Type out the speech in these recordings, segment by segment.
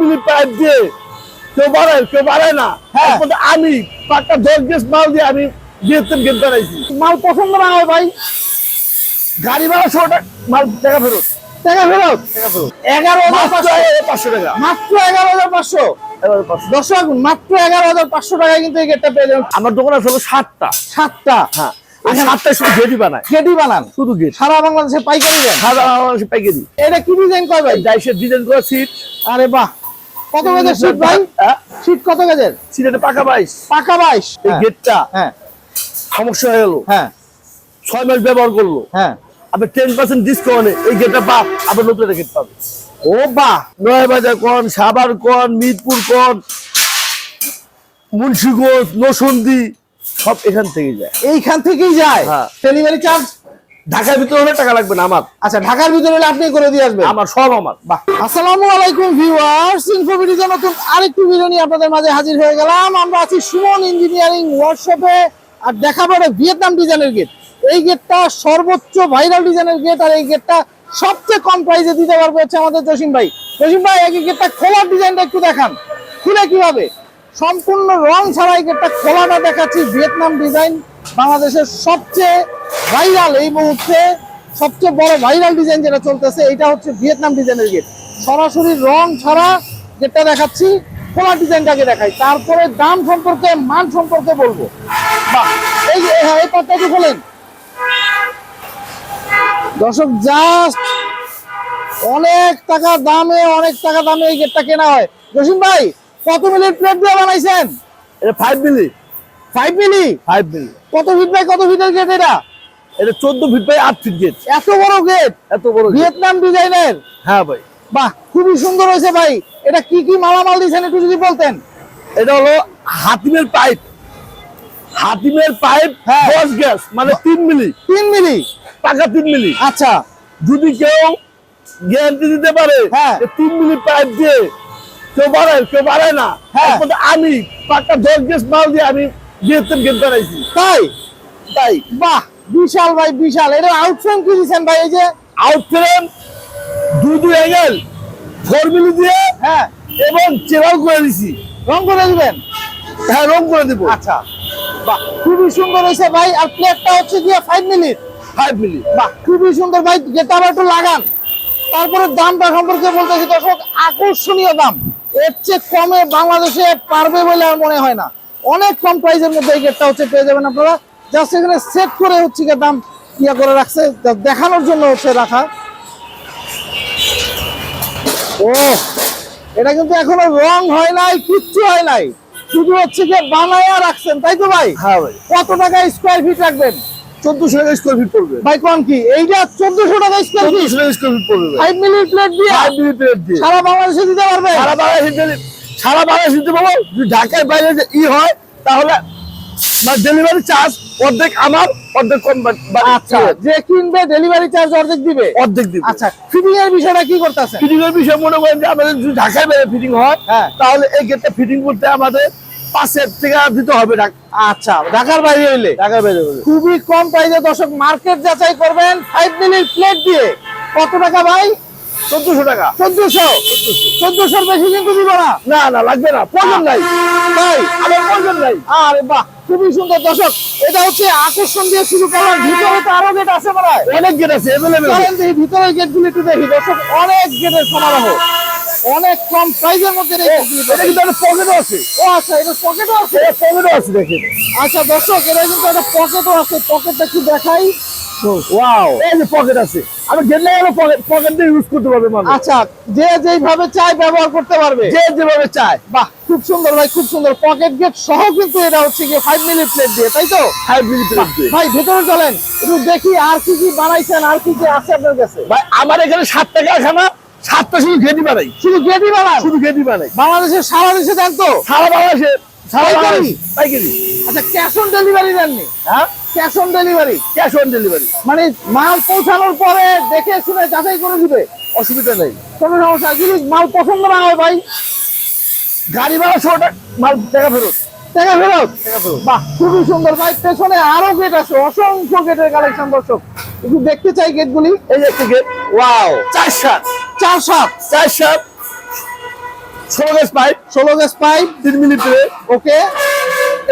মিলি pipe দিয়ে কেউ বাড়ায় কেউ বাড়ায় না। হ্যাঁ। আমি পাক্কা দশ গেছ মাল দিয়ে আমি গেট বানাইছি। মাল পছন্দ না হয় ভাই। গাড়ি ভাড়া শো মাল টাকা ফেরত। টাকা ফেরত? এগারো হাজার পাঁচশো। টাকা। মাত্র এগারো হাজার পাঁচশো? দর্শক মাত্র এগারো হাজার পাঁচশো টাকায় কিন্তু এই গেটটা পেয়ে যাবেন। আমার দোকান আছে হলো সাতটা। সাতটা? হ্যাঁ। সাতটা শুধু গেটই বানান? শুধু গেট। সারা বাংলাদেশে পাইকারি দেন? পাইকারি। এটা কি ডিজাইন কয় ভাই? ডাইসের ডিজাইন করা সিট আরে বাহ। কত গেজের সিট ভাই? হ্যাঁ? সিট কত গেজের? সিটের পাকা বাইশ পাকা বাইশ এই গেটটা হ্যাঁ। সমস্যা হয়ে গেল। হ্যাঁ। ছয় মাস ব্যবহার করল। হ্যাঁ। আপনি টেন পার্সেন্ট ডিসকাউন্টে এই গেটটা পাপ আবার নতুন একটা গেট পাবে ও বাহ নয় বাজার কন সাবার কন মিরপুর কন মুন্সিগঞ্জ নসন্দি সব এখান থেকে যায়। এইখান থেকেই যায়? হ্যাঁ। Delivery charge? ঢাকার ভিতরে হলে টাকা লাগবে না আমার। আচ্ছা ঢাকার ভিতরে হলে আপনি করে দিয়ে আসবেন। আমার সব আমার। বাহ। আসসালামু আলাইকুম ভিউয়ার্স ইনফোভিডিতে নতুন আরেকটি ভিডিও নিয়ে আপনাদের মাঝে হাজির হয়ে গেলাম। আমরা আছি সুমন ইঞ্জিনিয়ারিং ওয়ার্কশপে আর দেখাবো ভিয়েতনাম ডিজাইনের গেট এই গেটটা সর্বোচ্চ ভাইরাল ডিজাইনের গেট আর এই গেটটা সবচেয়ে কম প্রাইসে দিতে পারবে হচ্ছে আমাদের জসিম ভাই। জসিম ভাই এই গেটটা খোলার ডিজাইনটা একটু দেখান। খুলে কীভাবে? সম্পূর্ণ রং ছাড়া এই গেটটা খোলাটা দেখাচ্ছি ভিয়েতনাম ডিজাইন বাংলাদেশের সবচেয়ে ভাইরাল এই মুহূর্তে সবচেয়ে বড় ভাইরাল ডিজাইন যেটা চলতেছে এটা হচ্ছে ভিয়েতনাম ডিজাইনের গেট সরাসরি রং ছাড়া গেটটা দেখাচ্ছি, খোলা ডিজাইনটাকে দেখাই। তারপরে দাম সম্পর্কে, মান সম্পর্কে বলব। এই যে হ্যাঁ এই পাটটাকে খোলেন। দর্শক জাস্ট অনেক টাকা দামে, অনেক টাকা দামে এই গেটটা কেনা হয়। জসিম ভাই, কত মিনিট প্লেট দিয়ে বানাইছেন? এটা five milli five milli five milli কত ফিট বাই কত ফিটের গেট এটা? এটা চোদ্দ ফিট বাই আট ফিট গেট এত বড় গেট এত বড় ভিয়েতনাম ডিজাইনের হ্যাঁ ভাই। বাহ খুবই সুন্দর হয়েছে ভাই। এটা কি কি মালামাল দিয়েছেন একটু যদি বলতেন? এটা হলো হাতিমের পাইপ। হাতিমের পাইপ। দশ গ্যাস মানে তিন মিলি। তিন মিলি? টাকা তিন মিলি। আচ্ছা। যদি কেউ গ্যারান্টি দিতে পারে হ্যাঁ। যে তিন মিলি পাইপ দিয়ে কেউ বাড়ায় কেউ বাড়ায় না। হ্যাঁ। আমি পাক্কা দশ গ্যাস মাল দিয়ে আমি বিয়েতের গেট বানাইছি তাই? তাই। বাহ বিশাল ভাই বিশাল। এটা আউটফ্রেম কি দিয়েছেন ভাই এই যে? আউট ফ্রেম দুই দুই অ্যাঙ্গেল ফোর মিলি দিয়ে হ্যাঁ। এবং চেরাও করে দিছি। রং করে দিবেন? হ্যাঁ রং করে দিব। আচ্ছা। বাহ খুবই সুন্দর হয়েছে ভাই। আর প্লেটটা হচ্ছে গিয়ে ফাইভ মিনিট ফাইভ মিলি বাহ খুবই সুন্দর ভাই। গেটটা আবার একটু লাগান। তারপরে দামটা সম্পর্কে বলতেছি দর্শক আকর্ষণীয় দাম। এর চেয়ে কমে বাংলাদেশে পারবে বলে আর মনে হয় না। অনেক কম প্রাইসের মধ্যে এই গেটটা হচ্ছে পেয়ে যাবেন আপনারা। জাস্ট এখানে সেট করে হচ্ছে গিয়ে দাম ইয়া করে রাখছে। দেখানোর জন্য হচ্ছে রাখা। ও এটা কিন্তু এখনও রং হয় নাই কিচ্ছু হয় নাই। শুধু হচ্ছে যে বানায়া রাখছেন তাই তো ভাই? হ্যাঁ ভাই। কত টাকা স্কোয়ার ফিট রাখবেন? চোদ্দশো টাকা স্কোয়ার ফিট পড়বে। ভাই কোন কি? এইটা চোদ্দশো টাকা স্কোয়ার ফিট স্কোয়ার ফিট পড়বে ফাইভ মিনিট প্লেট দিয়ে? ফাইভ মিলি প্লেট দিয়ে। সারা বাংলাদেশে দিতে পারবে সারা বাংলাদেশে সারা বাংলাদেশে দিতে পারব যদি ঢাকার বাইরে যে ই হয় তাহলে ডেলিভারি চার্জ অর্ধেক আমার অর্ধেক কম আচ্ছা যে কিনবে ডেলিভারি চার্জ অর্ধেক দিবে। অর্ধেক দিব। আচ্ছা ফিটিং এর বিষয়টা কি করতেছে? ফিটিং এর বিষয়ে মনে করেন যে আমাদের যদি ঢাকার বাইরে ফিটিং হয় হ্যাঁ। তাহলে এই গেটটা ফিটিং করতে আমাদের পাঁচের টাকা দিতে হবে আচ্ছা ঢাকার বাইরে হইলে? ঢাকার বাইরে হলে খুবই কম প্রাইসে দর্শক মার্কেট যাচাই করবেন ফাইভ মিনিট প্লেট দিয়ে। কত টাকা ভাই? চোদ্দশো টাকা। চোদ্দশো? চোদ্দশোর বেশি কিন্তু দিব না। না না লাগবে না। প্রয়োজন নাই। তাই আমার প্রয়োজন নাই। আরে বাহ খুবই সুন্দর। দর্শক এটা হচ্ছে আকর্ষণ দিয়ে শুরু করলাম ভিতরে তো আরও গেট আছে মনে হয়। অনেক গেট আছে ভিতরের গেটগুলি একটু দেখি। দর্শক অনেক গেটের সমারোহ। অনেক কম মধ্যে এটা কিন্তু একটা পকেটও আছে। ও আচ্ছা এটা পকেটও আছে? পকেটও আছে আচ্ছা দর্শক এটা কিন্তু একটা পকেটও আছে। পকেটটা কি দেখাই। ওয়াও এই যে পকেট আছে। আমি গেট লাগালে পকেট দিয়ে ইউজ করতে পারবে আচ্ছা যে যেইভাবে চাই ব্যবহার করতে পারবে। যে যেভাবে চায়। বাহ খুব সুন্দর ভাই খুব সুন্দর। পকেট গেট সহ কিন্তু এটা হচ্ছে গিয়ে ফাইভ মিনিট প্লেট দিয়ে তাই তো? ফাইভ মিনিট দিয়ে। ভাই ভেতরে চলেন। একটু দেখি আর কি কি বানাইছেন আর কি কি আছে আপনার কাছে। ভাই আমার এখানে সাতটা কারখানা সাতটা শুধু গেটি বানাই। শুধু গেটই বানান? শুধু গেটি বানাই। বাংলাদেশের সারা দেশে দেন তো? সারা বাংলাদেশে সারা? বাংলাদেশ পাইকারি। আচ্ছা ক্যাশ অন ডেলিভারি দেননি? হ্যাঁ? Cash on delivery cash on delivery মানে মাল পৌঁছানোর পরে দেখে শুনে যাচাই করে দিবে অসুবিধা নেই। কোনো সমস্যা যদি মাল পছন্দ না হয় ভাই গাড়ি ভাড়া শো মাল টাকা ফেরত। টাকা ফেরত? বাহ খুবই সুন্দর। ভাই পেছনে আরও গেট আছে অসংখ্য গেটের কালেকশন দর্শক। একটু দেখতে চাই গেটগুলি এই যে একটা গেট ওয়াও চার সাত। চার সাত। চার সাত ষোলো গেজ পাইপ ষোলো গেজ পাইপ তিন মিনিট ওকে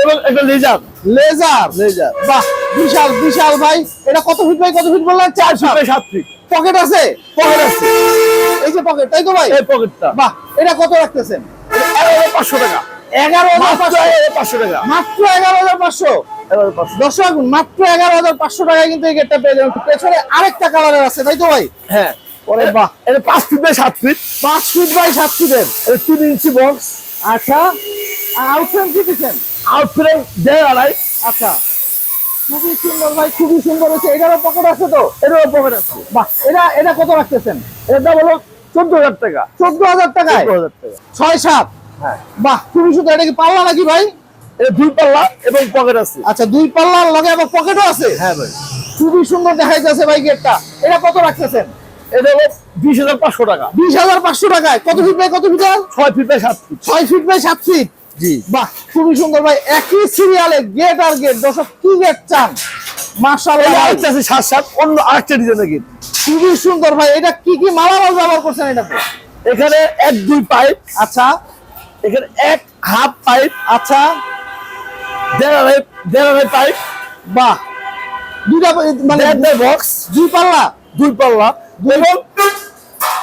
এবং একটা লেজার লেজার লেজার বাহ বিশাল বিশাল ভাই। এটা কত ফিট বাই কত ফিট বললেন? চার ফিট বাই সাত ফিট পকেট আছে? পকেট আছে। এই যে পকেট তাই তো ভাই? এই পকেটটা বাহ এটা কত রাখতেছেন? পাঁচশো টাকা। এগারো হাজার পাঁচশো। টাকা। মাত্র এগারো হাজার পাঁচশো? দর্শক মাত্র এগারো হাজার পাঁচশো টাকায় কিন্তু এই গেটটা পেয়ে যাবেন। পেছনে আরেকটা কালারের আছে তাই তো ভাই? হ্যাঁ। ওরে বাহ। এটা পাঁচ ফিট বাই সাত ফিট পাঁচ ফিট বাই সাত ফিটের তিন ইঞ্চি বক্স আচ্ছা আউটফ্রেম কি দিচ্ছেন? আউট ফ্রেম দেড় আড়াই আচ্ছা। খুবই সুন্দর ভাই খুবই সুন্দর হচ্ছে। এটারও পকেট আছে তো? এটারও পকেট আছে। বাহ এটা এটা কত রাখতেছেন? এটা হলো চোদ্দ হাজার টাকা। চোদ্দ হাজার চোদ্দ হাজার টাকা। ছয় সাত? হ্যাঁ। বাহ খুবই সুন্দর এটা কি পাল্লা নাকি ভাই? এটা দুই পাল্লা এবং পকেট আছে। আচ্ছা দুই পাল্লার লগে আবার পকেটও আছে? হ্যাঁ ভাই। খুবই সুন্দর দেখাইতেছে ভাই গেটটা। এটা কত রাখতেছেন? এটা হলো বিশ হাজার পাঁচশো টাকা। বিশ হাজার পাঁচশো টাকায়। কত ফিট বাই কত ফিটার ছয় ফিট বাই সাত ফিট। ছয় ফিট বাই সাত ফিট। জি। বাহ খুবই সুন্দর ভাই একই সিরিয়ালে গেট আর গেট দর্শক কি গেট চান? মাশাআল্লাহ। এটা আরেকটা আছে সাত সাত অন্য আরেকটা ডিজাইনের গেট খুবই সুন্দর ভাই এটা কি কি মালামাল ব্যবহার করছেন এটাতে এখানে এক দুই পাইপ আচ্ছা। এখানে এক হাফ পাইপ আচ্ছা। দেড় আড়াই দেড় আড়াই পাইপ বাহ। দুইটা মানে বক্স দুই পাল্লা? দুই পাল্লা। এবং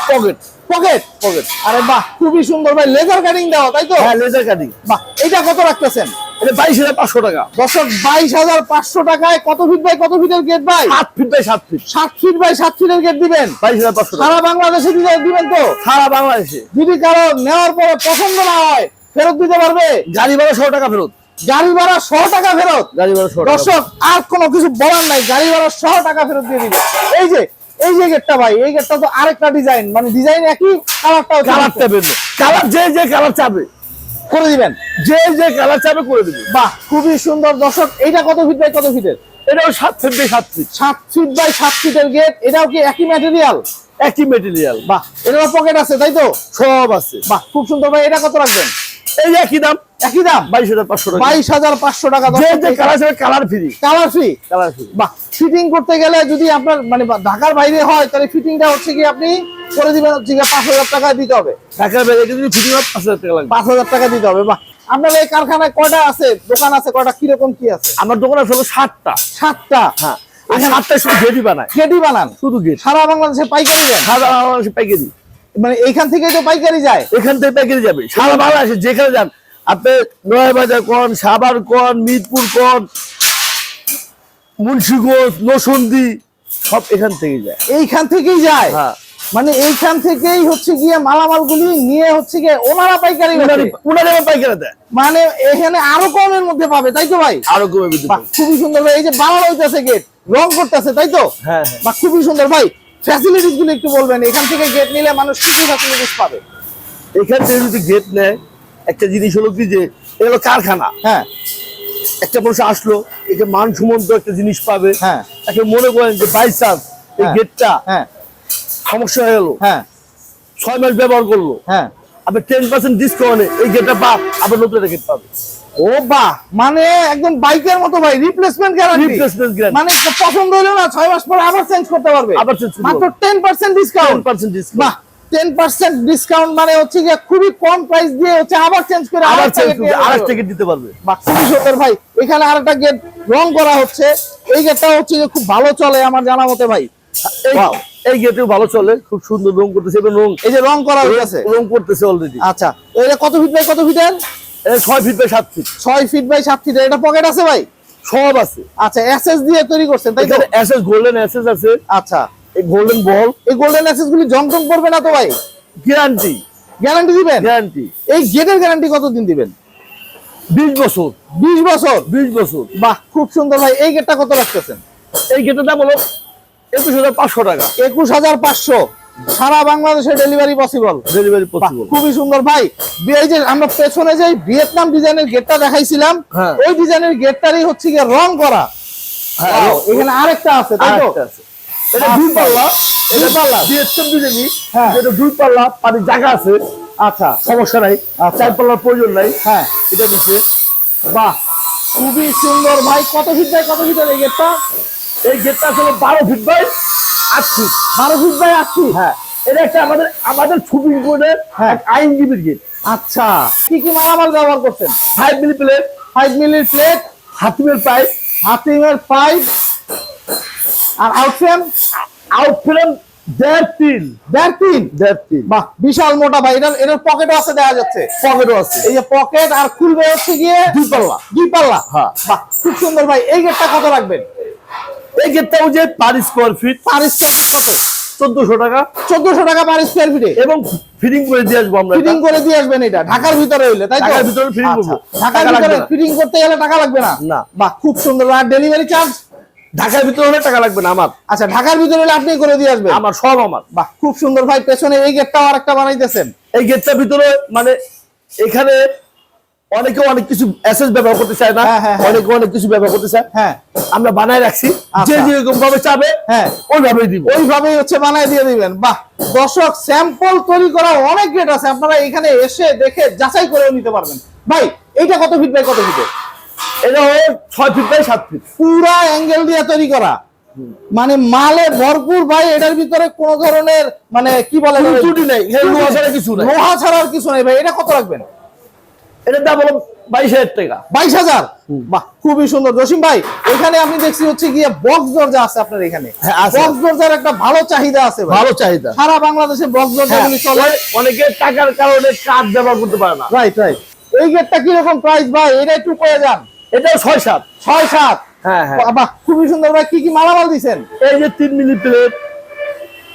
পকেট পকেট পকেট আরে বাহ খুবই সুন্দর ভাই লেজার কাটিং দেওয়া তাই তো? হ্যাঁ লেজার কাটিং বাহ এটা কত রাখতেছেন? এটা বাইশ হাজার পাঁচশো টাকা। দর্শক বাইশ হাজার পাঁচশো টাকায় কত ফিট বাই কত ফিটের গেট সাত ফিট বাই সাত ফিট সাত ফিট বাই সাত ফিটের গেট দিবেন? বাইশ হাজার পাঁচশো সারা বাংলাদেশে দিবেন তো? সারা বাংলাদেশে। যদি কারও নেওয়ার পরে পছন্দ না হয় ফেরত দিতে পারবে? গাড়ি ভাড়া ষোলো টাকা ফেরত। গাড়ি ভাড়া শ টাকা ফেরত? গাড়ি ভাড়া দর্শক আর কোনো কিছু বলার নাই গাড়ি ভাড়া শ টাকা ফেরত দিয়ে দিবে। এই যে এই যে গেটটা ভাই এই গেটটা তো আরেকটা ডিজাইন মানে ডিজাইন একই কালারটাও কালারটা বেরো কালার যে যে কালার চাবে করে দিবেন। যে যে কালার চাবে করে দিবেন। বাহ খুবই সুন্দর। দর্শক এইটা কত ফিট বাই কত ফিটের এটাও সাত ফিট বাই সাত ফিট সাত ফিট বাই সাত ফিটের গেট এটাও কি একই ম্যাটেরিয়াল একই মেটেরিয়াল বাহ এটারও পকেট আছে তাই তো? সব আছে। বাহ খুব সুন্দর। ভাই এটা কত রাখবেন? এই একই দাম। একই দাম? বাইশ হাজার পাঁচশো টাকা। বাইশ হাজার পাঁচশো টাকা colour colour free colour free colour free বাহ ফিটিং করতে গেলে যদি আপনার মানে ঢাকার বাইরে হয় তাহলে ফিটিংটা হচ্ছে কি আপনি করে দিবেন হচ্ছে কি পাঁচ হাজার টাকা দিতে হবে। ঢাকার বাইরে যদি ফিটিং হয় পাঁচ হাজার টাকা লাগবে। পাঁচ হাজার টাকা দিতে হবে। বাহ আপনার এই কারখানায় কয়টা আছে? দোকান আছে কয়টা? কীরকম কি আছে? আমার দোকান আছে হলো সাতটা। সাতটা? হ্যাঁ। সাতটা শুধু গেটই বানায়। গেটই বানান? শুধু গেট সারা বাংলাদেশে পাইকারি দেন? সাদা বাংলাদেশে পাইকারি। মানে এইখান থেকেই তো পাইকারি যায়। এখান থেকে পাইকারি যাবে। সারা বাংলাদেশে যেখানে যান আপনি নয় বাজার কোন সাবার কোন মিরপুর কোন মুন্সিগঞ্জ নসন্দি সব এখান থেকে যায়। এইখান থেকেই যায়? হ্যাঁ। মানে এইখান থেকেই হচ্ছে গিয়ে মালামাল গুলি নিয়ে হচ্ছে গিয়ে ওনারা পাইকারি পাইকারি দেয়। মানে এখানে আরও কমের মধ্যে পাবে তাই তো ভাই? আরও কমে বিদ্যুৎ বাহ, খুবই সুন্দর ভাই এই যে বানানো হইতেছে গেট রং করতেছে তাই তো? হ্যাঁ হ্যাঁ। বা খুবই সুন্দর ভাই। ফ্যাসিলিটিসগুলো একটু বলবেন এখান থেকে গেট নিলে মানুষ কি কি ফ্যাসিলিটিস পাবে? এখান থেকে যদি গেট নেয় একটা জিনিস হলো কি যে এগুলো কারখানা। হ্যাঁ। একটা মানুষ আসলো একে মান সম্বন্ধ একটা জিনিস পাবে। হ্যাঁ। একে মনে করেন যে বাই চান্স এই হ্যাঁ। গেটটা হ্যাঁ। সমস্যা হয়ে গেলো। হ্যাঁ। ছয় মাস ব্যবহার করল। হ্যাঁ। আপনি টেন পার্সেন্ট ডিসকাউন্টে এই গেটটা বাদ আবার নতুন একটা গেট পাবে ও বাহ মানে একদম বাইকের মতো ভাই রিপ্লেসমেন্ট গ্যারান্টি রিপ্লেসমেন্ট গ্যারান্টি মানে পছন্দ হলো না ছয় মাস পরে আবার চেঞ্জ করতে পারবে। আবার চেঞ্জ মাত্র পারবে। Ten percent discount ten percent discount বাহ টেন পার্সেন্ট ডিসকাউন্ট মানে হচ্ছে যে খুবই কম প্রাইস দিয়ে হচ্ছে আবার চেঞ্জ করে আবার চেঞ্জ দিতে পারবে। বাহ, খুবই সুন্দর ভাই। এখানে আরেকটা গেট রং করা হচ্ছে। এই গেটটা হচ্ছে যে খুব ভালো চলে আমার জানা মতে ভাই. এই গেটেও ভালো চলে খুব সুন্দর রং করতেছে এবং রং এই যে রং করা হয়েছে রং করতেছে অলরেডি আচ্ছা এটা কত ফিট বাই কত ফিটের ছয় ফিট বাই সাত ফিট ছয় ফিট বাই সাত ফিটের এটা পকেট আছে ভাই? সব আছে। আচ্ছা এসএস দিয়ে তৈরি করছেন তাই তো? এসএস গোল্ডেন এসএস আছে। আচ্ছা। এই গোল্ডেন বল এই গোল্ডেন এসএস গুলি জং টং করবে না তো ভাই? গ্যারান্টি গ্যারান্টি দিবেন? গ্যারান্টি এই গেটের গ্যারান্টি কতদিন দিবেন? বিশ বছর। বিশ বছর? বিশ বছর। বাহ খুব সুন্দর ভাই। এই গেটটা কত রাখতেছেন? এই গেটের দাম হলো একুশ হাজার পাঁচশো টাকা। একুশ হাজার পাঁচশো। সারা বাংলাদেশে ডেলিভারি পসিবল ডেলিভারি পসিবল খুবই সুন্দর। ভাই এই যে আমরা পেছনে যে ভিয়েতনাম ডিজাইনের গেটটা দেখাইছিলাম হ্যাঁ। ওই ডিজাইনের গেটটারই হচ্ছে গিয়ে রং করা। হ্যাঁ, এখানে আরেকটা আছে তাই তো? এটা দুই পাল্লা। দুই পাল্লা? বিএসএম ডিজাইনি হ্যাঁ। এটা দুই পাল্লা পানির জায়গা আছে। আচ্ছা। সমস্যা নাই। আচ্ছা। চার পাল্লার প্রয়োজন নাই। হ্যাঁ। এটা নিচে। বাহ খুবই সুন্দর। ভাই কত ফিট বাই কত ফিটের এই গেটটা এই গেটটা আসলে বারো ফিট বাই। আট ফিট বারো ফিট বাই হ্যাঁ। এটা একটা আমাদের আমাদের সুপ্রিম কোর্টের হ্যাঁ। আইনজীবীর গেট। আচ্ছা। কি কি মালামাল ব্যবহার করছেন? ফাইভ মিলি প্লেট ফাইভ মিলির প্লেট হাতিমের পাইপ হাতিমের পাইপ আর আউটফ্রেম আউট ফ্রেম দেড় তিন দেড় তিন দেড় তিন বাহ বিশাল মোটা ভাই। এটার এটার পকেটও আছে দেখা যাচ্ছে। পকেটও আছে। এই যে পকেট আর খুলবে হচ্ছে গিয়ে দুই পাল্লা। দুই পাল্লা। হ্যাঁ। বাহ খুব সুন্দর ভাই। এই গেটটা কত রাখবেন? এই যে per square feet per square কত? চোদ্দশো টাকা। চোদ্দশো টাকা পার স্কোয়ার ফিটে এবং ফিটিং করে দিয়ে আসব আমরা ফিটিং করে দিয়ে আসবেন এটা। ঢাকার ভিতরে হইলে তাই ঢাকার ভিতরে fitting আচ্ছা, করব। ঢাকার ভিতরে। ফিটিং করতে গেলে টাকা লাগবে না? না। বাহ খুব সুন্দর। আর ডেলিভারি চার্জ ঢাকার ভিতরে হলে টাকা লাগবে না আমার। আচ্ছা ঢাকার ভিতরে হলে আপনি করে দিয়ে আসবেন? আমার সব আমার। বাহ খুব সুন্দর। ভাই পেছনে এই গেটটাও আরেকটা বানাইতেছেন। এই গেটটার ভিতরে মানে এখানে অনেকে অনেক কিছু এসএস ব্যবহার করতে চায় না হ্যাঁ, হ্যাঁ, হ্যাঁ। অনেকে অনেক কিছু ব্যবহার করতে চায়। হ্যাঁ। আমরা বানায় রাখছি আচ্ছা। যে যেরকম ভাবে চাবে হ্যাঁ। ওইভাবেই দিব। ওইভাবেই হচ্ছে বানায় দিয়ে দিবেন। বাহ দর্শক স্যাম্পল তৈরি করা অনেক গেট আছে। আপনারা এখানে এসে দেখে যাচাই করে নিতে পারবেন। ভাই এইটা কত ফিট বাই কত ফিটে এটা ছয় ফিট বাই সাত ফিট পুরা অ্যাঙ্গেল দিয়ে তৈরি করা। মানে মালে ভরপুর ভাই এটার ভিতরে কোন ধরনের মানে কি বলে ত্রুটি নেই, লোহা ছাড়া কিছু নেই। লোহা ছাড়ার কিছু নেই ভাই। এটা কত রাখবেন? এটার দাম হলো বাইশ হাজার টাকা। বাইশ হাজার? বাহ খুবই সুন্দর। জসিম ভাই এখানে আপনি দেখছি হচ্ছে গিয়ে বক্স দরজা আছে আপনার এখানে। হ্যাঁ, বক্স দরজার একটা ভালো চাহিদা আছে ভালো চাহিদা। সারা বাংলাদেশে বক্স হ্যাঁ, দরজাগুলি চলে। অনেকে টাকার কারণে ব্যবহার করতে পারে না। রাইট রাইট এই গেটটা কীরকম প্রাইস ভাই? এটা একটু যান। এটাও ছয় সাত। ছয় সাত? হ্যাঁ হ্যাঁ। বাহ খুবই সুন্দর ভাই। কি কি মালামাল দিছেন? এই যে তিন মিলি প্লেট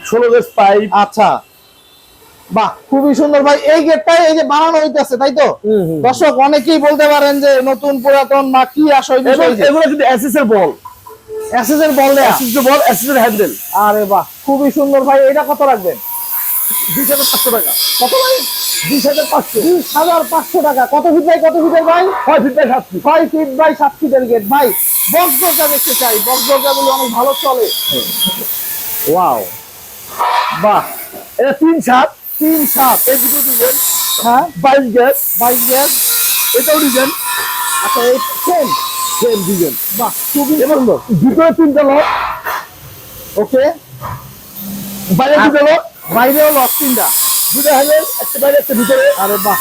ষোলো গেজ পাইপ আচ্ছা। বাহ খুবই সুন্দর ভাই। এই গেটটাই এই যে বানানো হইতেছে তাই তো। দর্শক অনেকেই বলতে পারেন যে নতুন পুরাতন বা কি আসয় এগুলো কিন্তু এসএস এর বল। এসএস এর বল এসএস এর বল এসএস এর হ্যান্ডেল। আরে বাহ খুবই সুন্দর ভাই। এটা কত রাখবেন? বিশ হাজার পাঁচশো টাকা। কত ভাই? টাকা। কত ফিট ভাই কত ফিটের ভাই? ছয় ফিট বাই সাত ফিট ছয় ফিট বাই সাত ফিটের গেট ভাই বক্স দরজা দেখতে চাই। বক্স দরজাগুলো অনেক ভালো চলে। ওয়াও বাহ। এটা তিন সাত। তিন সাত এই দুটো ডিজাইন হ্যাঁ বাইশ গ্যাস বাইশ গ্যাস এটাও ডিজাইন আচ্ছা এই সেম সেম ডিজাইন বাহ খুবই সুন্দর। ভিতরে তিনটা লক ওকে। বাইরে দুটো লক বাইরেও লক তিনটা। দুটো একটা বাইরে একটা ভিতরে। আরে বাহ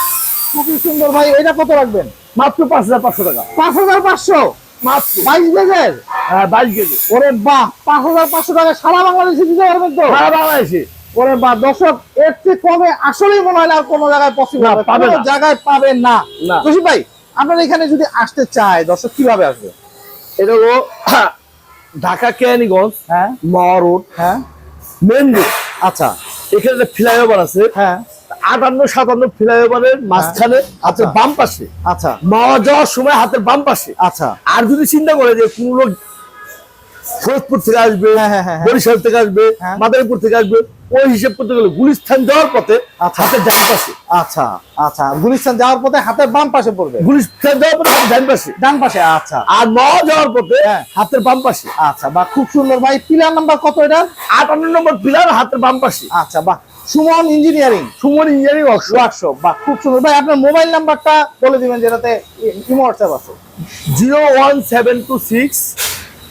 খুবই সুন্দর ভাই। এটা কত রাখবেন? মাত্র পাঁচ হাজার পাঁচশো টাকা। পাঁচ হাজার পাঁচশো? মাত্র। বাইশ গেজের হ্যাঁ বাইশ কেজি। ওরে বাহ পাঁচ হাজার পাঁচশো টাকা সারা বাংলাদেশে দিতে পারবেন তো? সারা বাংলাদেশে। ওরে বাহ দর্শক এর চেয়ে কমে আসলেই মনে হয় না আর কোনো জায়গায় পসিবল হবে। পাবে কোনো জায়গায় পাবেন না। খুশি ভাই আপনার এখানে যদি আসতে চায় দর্শক কীভাবে আসবে? এটা হলো ঢাকা কেরানীগঞ্জ হ্যাঁ। মাওয়া রোড হ্যাঁ। Main road. আচ্ছা। এখানে একটা ফ্লাইওভার আছে হ্যাঁ। আটান্ন সাতান্ন ফ্লাইওভারের মাঝখানে হাতের আচ্ছা। বাম পাশে। আচ্ছা। মাওয়া যাওয়ার সময় হাতের বাম পাশে। আচ্ছা। আর যদি চিন্তা করে যে কোন লোক ফরিদপুর থেকে আসবে হ্যাঁ, হ্যাঁ, হ্যাঁ, হ্যাঁ। বরিশাল থেকে আসবে হ্যাঁ। মাদারীপুর থেকে আসবে ওই হিসেব করতে গেলে গুলিস্থান যাওয়ার পথে আচ্ছা। হাতের ডান পাশে। আচ্ছা আচ্ছা গুলিস্তান যাওয়ার পথে হাতের বাম পাশে পড়বে। গুলিস্থান যাওয়ার পথে হাতের ডান পাশে। ডান পাশে আচ্ছা। আর মাওয়া যাওয়ার পথে হ্যাঁ। হাতের বাম পাশে। আচ্ছা বা খুব সুন্দর ভাই। পিলার নাম্বার কত এটার আটান্ন নম্বর পিলার হাতের বাম পাশে। আচ্ছা বাহ Suman engineering. Suman engineering workshop বাহ খুব সুন্দর। ভাই আপনার মোবাইল নাম্বারটা বলে দিবেন যেটাতে ইমো হোয়াটসঅ্যাপ আছে। Zero one seven two six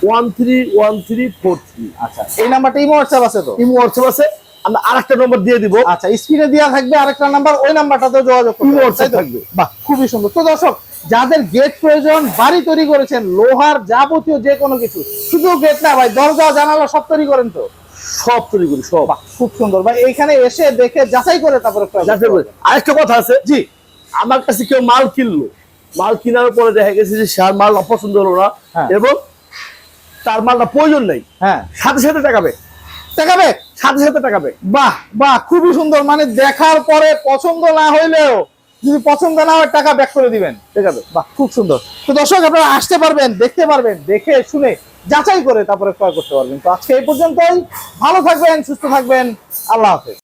one three one three four three. আচ্ছা এই নাম্বারটা ইমো হোয়াটসঅ্যাপ আছে তো? ইমো হোয়াটসঅ্যাপ আছে। আমরা আরেকটা নম্বর দিয়ে দিব। আচ্ছা স্ক্রিনে দেওয়া থাকবে আরেকটা নাম্বার ওই নাম্বারটাতে যোগাযোগ করতে? থাকবে। বাহ খুবই সুন্দর। তো দর্শক যাদের গেট প্রয়োজন বাড়ি তৈরি করেছেন লোহার যাবতীয় যে কোনো কিছু শুধু গেট না ভাই দরজা জানালা সব তৈরি করেন তো? সব তৈরি করি সব। খুব সুন্দর। ভাই এইখানে এসে দেখে যাচাই করে তারপরে যাচাই করে। আরেকটা কথা আছে। জি। আমার কাছে কেউ মাল কিনলো। মাল কেনার পরে দেখা গেছে যে সার মাল অপছন্দ হলো না হ্যাঁ। এবং তার মালটা প্রয়োজন নেই। হ্যাঁ। সাথে সাথে টাকাবে। টাকাবে? দেখাবে সাথে সাথে টাকাবে বাহ বাহ খুবই সুন্দর। মানে দেখার পরে পছন্দ না হইলেও যদি পছন্দ না হয় টাকা ব্যাক করে দিবেন। দেখাবে। বাহ খুব সুন্দর। তো দর্শক আপনারা আসতে পারবেন দেখতে পারবেন দেখে শুনে যাচাই করে তারপরে ক্রয় করতে পারবেন। তো আজকে এই পর্যন্তই। ভালো থাকবেন সুস্থ থাকবেন। আল্লাহ হাফেজ।